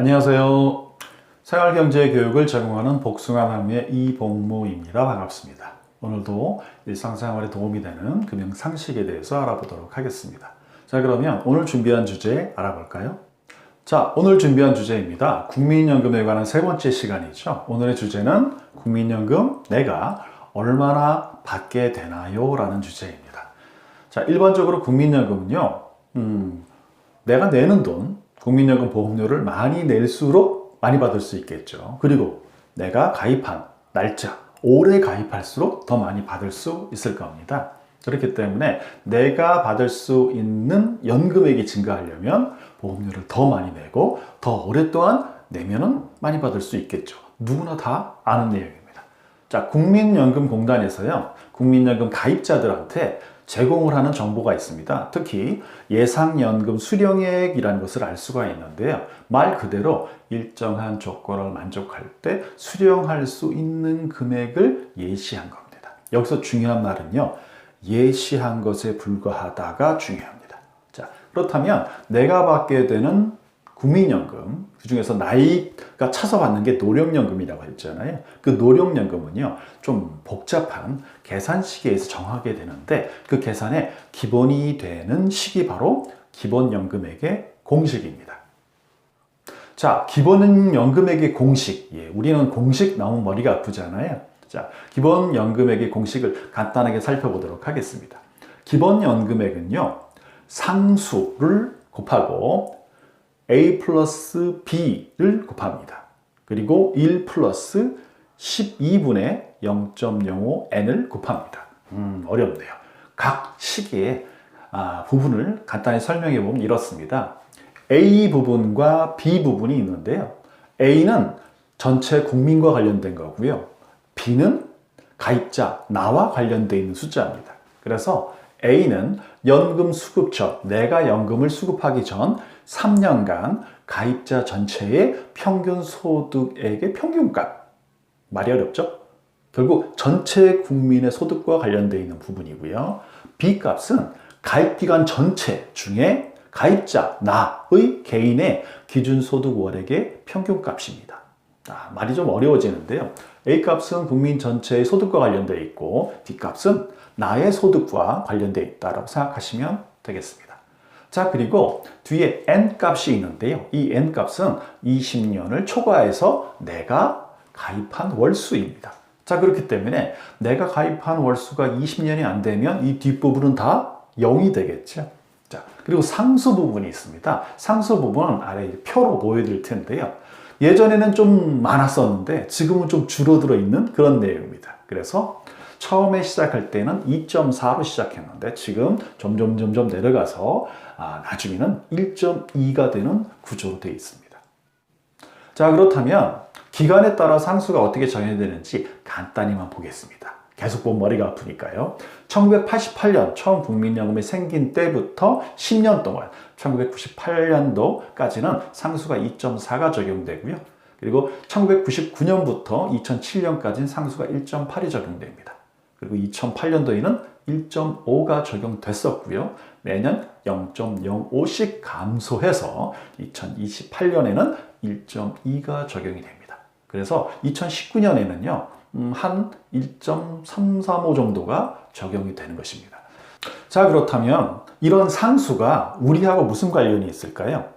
안녕하세요. 생활경제 교육을 제공하는 복숭아 나무의 이봉무입니다. 반갑습니다. 오늘도 일상생활에 도움이 되는 금융 상식에 대해서 알아보도록 하겠습니다. 자, 그러면 오늘 준비한 주제 알아볼까요? 자, 오늘 준비한 주제입니다. 국민연금에 관한 세 번째 시간이죠. 오늘의 주제는 국민연금 내가 얼마나 받게 되나요? 라는 주제입니다. 자, 일반적으로 국민연금은요, 음, 내가 내는 돈, 국민연금 보험료를 많이 낼수록 많이 받을 수 있겠죠. 그리고 내가 가입한 날짜, 오래 가입할수록 더 많이 받을 수 있을 겁니다. 그렇기 때문에 내가 받을 수 있는 연금액이 증가하려면 보험료를 더 많이 내고 더 오랫동안 내면은 많이 받을 수 있겠죠. 누구나 다 아는 내용입니다. 자, 국민연금공단에서요, 국민연금 가입자들한테 제공을 하는 정보가 있습니다. 특히 예상연금 수령액이라는 것을 알 수가 있는데요. 말 그대로 일정한 조건을 만족할 때 수령할 수 있는 금액을 예시한 겁니다. 여기서 중요한 말은요. 예시한 것에 불과하다가 중요합니다. 자, 그렇다면 내가 받게 되는 국민연금, 그 중에서 나이가 차서 받는 게 노령연금이라고 했잖아요. 그 노령연금은요, 좀 복잡한 계산 시기에서 정하게 되는데, 그 계산의 기본이 되는 식이 바로 기본연금액의 공식입니다. 자, 기본연금액의 공식. 예, 우리는 공식 나오면 머리가 아프잖아요. 자, 기본연금액의 공식을 간단하게 살펴보도록 하겠습니다. 기본연금액은요, 상수를 곱하고 a 플러스 b를 곱합니다. 그리고 1 플러스 12분의 0.05n을 곱합니다. 음, 어렵네요. 각 시기의 아, 부분을 간단히 설명해 보면 이렇습니다. A 부분과 B 부분이 있는데요. A는 전체 국민과 관련된 거고요. B는 가입자, 나와 관련되어 있는 숫자입니다. 그래서 A는 연금 수급 전, 내가 연금을 수급하기 전 3년간 가입자 전체의 평균 소득액의 평균값. 말이 어렵죠? 결국 전체 국민의 소득과 관련되어 있는 부분이고요. B 값은 가입 기간 전체 중에 가입자, 나의 개인의 기준 소득 월액의 평균 값입니다. 아, 말이 좀 어려워지는데요. A 값은 국민 전체의 소득과 관련되어 있고 D 값은 나의 소득과 관련되어 있다고 생각하시면 되겠습니다. 자, 그리고 뒤에 n 값이 있는데요. 이 n 값은 20년을 초과해서 내가 가입한 월수입니다. 자, 그렇기 때문에 내가 가입한 월수가 20년이 안 되면 이 뒷부분은 다 0이 되겠죠. 자, 그리고 상수 부분이 있습니다. 상수 부분은 아래 표로 보여드릴 텐데요. 예전에는 좀 많았었는데 지금은 좀 줄어들어 있는 그런 내용입니다. 그래서 처음에 시작할 때는 2.4로 시작했는데 지금 점점 점점 내려가서 아, 나중에는 1.2가 되는 구조로 되어 있습니다. 자 그렇다면 기간에 따라 상수가 어떻게 정해되는지 간단히만 보겠습니다. 계속 보면 머리가 아프니까요. 1988년 처음 국민연금이 생긴 때부터 10년 동안 1998년도까지는 상수가 2.4가 적용되고요. 그리고 1999년부터 2007년까지는 상수가 1.8이 적용됩니다. 그리고 2008년도에는 1.5가 적용됐었고요. 매년 0.05씩 감소해서 2028년에는 1.2가 적용이 됩니다. 그래서 2019년에는요, 음, 한 1.335 정도가 적용이 되는 것입니다. 자, 그렇다면 이런 상수가 우리하고 무슨 관련이 있을까요?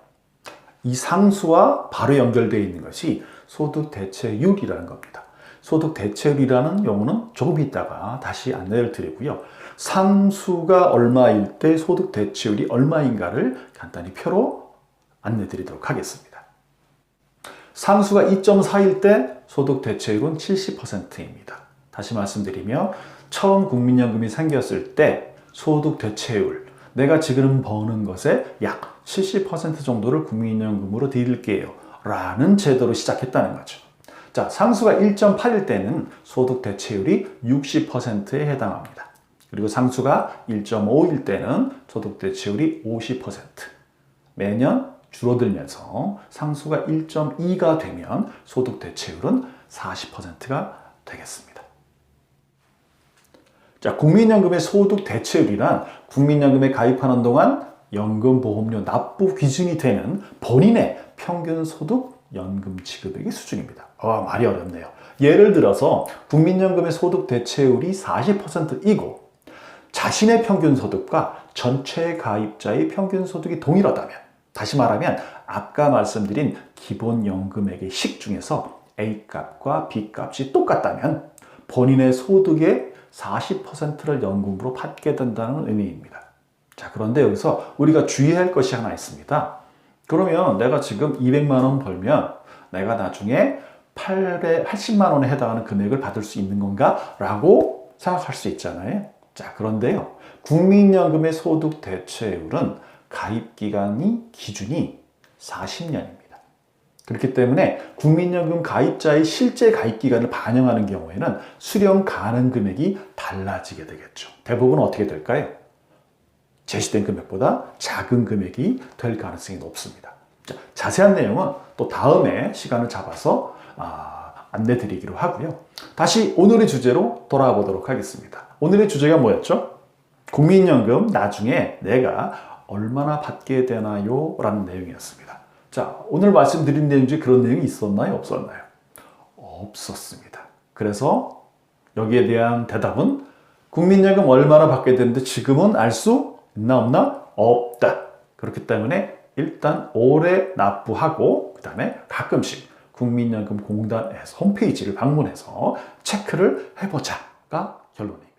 이 상수와 바로 연결되어 있는 것이 소득 대체율이라는 겁니다. 소득 대체율이라는 용어는 조금 있다가 다시 안내를 드리고요. 상수가 얼마일 때 소득 대체율이 얼마인가를 간단히 표로 안내 드리도록 하겠습니다. 상수가 2.4일 때 소득 대체율은 70%입니다. 다시 말씀드리면 처음 국민연금이 생겼을 때 소득 대체율 내가 지금 버는 것의 약 70% 정도를 국민연금으로 드릴게요. 라는 제도로 시작했다는 거죠. 자, 상수가 1.8일 때는 소득 대체율이 60%에 해당합니다. 그리고 상수가 1.5일 때는 소득 대체율이 50%. 매년 줄어들면서 상수가 1.2가 되면 소득 대체율은 40%가 되겠습니다. 자, 국민연금의 소득 대체율이란 국민연금에 가입하는 동안 연금보험료 납부 기준이 되는 본인의 평균 소득 연금 지급액의 수준입니다. 아, 말이 어렵네요. 예를 들어서 국민연금의 소득 대체율이 40%이고 자신의 평균 소득과 전체 가입자의 평균 소득이 동일하다면 다시 말하면 아까 말씀드린 기본연금액의 식 중에서 A값과 B값이 똑같다면 본인의 소득의 40%를 연금으로 받게 된다는 의미입니다. 자, 그런데 여기서 우리가 주의할 것이 하나 있습니다. 그러면 내가 지금 200만 원 벌면 내가 나중에 880만 원에 해당하는 금액을 받을 수 있는 건가? 라고 생각할 수 있잖아요. 자, 그런데요. 국민연금의 소득 대체율은 가입 기간이 기준이 40년입니다. 그렇기 때문에 국민연금 가입자의 실제 가입 기간을 반영하는 경우에는 수령 가능 금액이 달라지게 되겠죠. 대부분 어떻게 될까요? 제시된 금액보다 작은 금액이 될 가능성이 높습니다. 자, 자세한 내용은 또 다음에 시간을 잡아서 아, 안내 드리기로 하고요. 다시 오늘의 주제로 돌아와 보도록 하겠습니다. 오늘의 주제가 뭐였죠? 국민연금 나중에 내가 얼마나 받게 되나요? 라는 내용이었습니다. 자, 오늘 말씀드린 내용 중에 그런 내용이 있었나요? 없었나요? 없었습니다. 그래서 여기에 대한 대답은 국민연금 얼마나 받게 되는데 지금은 알 수 있나 없나? 없다. 그렇기 때문에 일단 올해 납부하고 그 다음에 가끔씩 국민연금 공단에서 홈페이지를 방문해서 체크를 해보자가 결론입니다.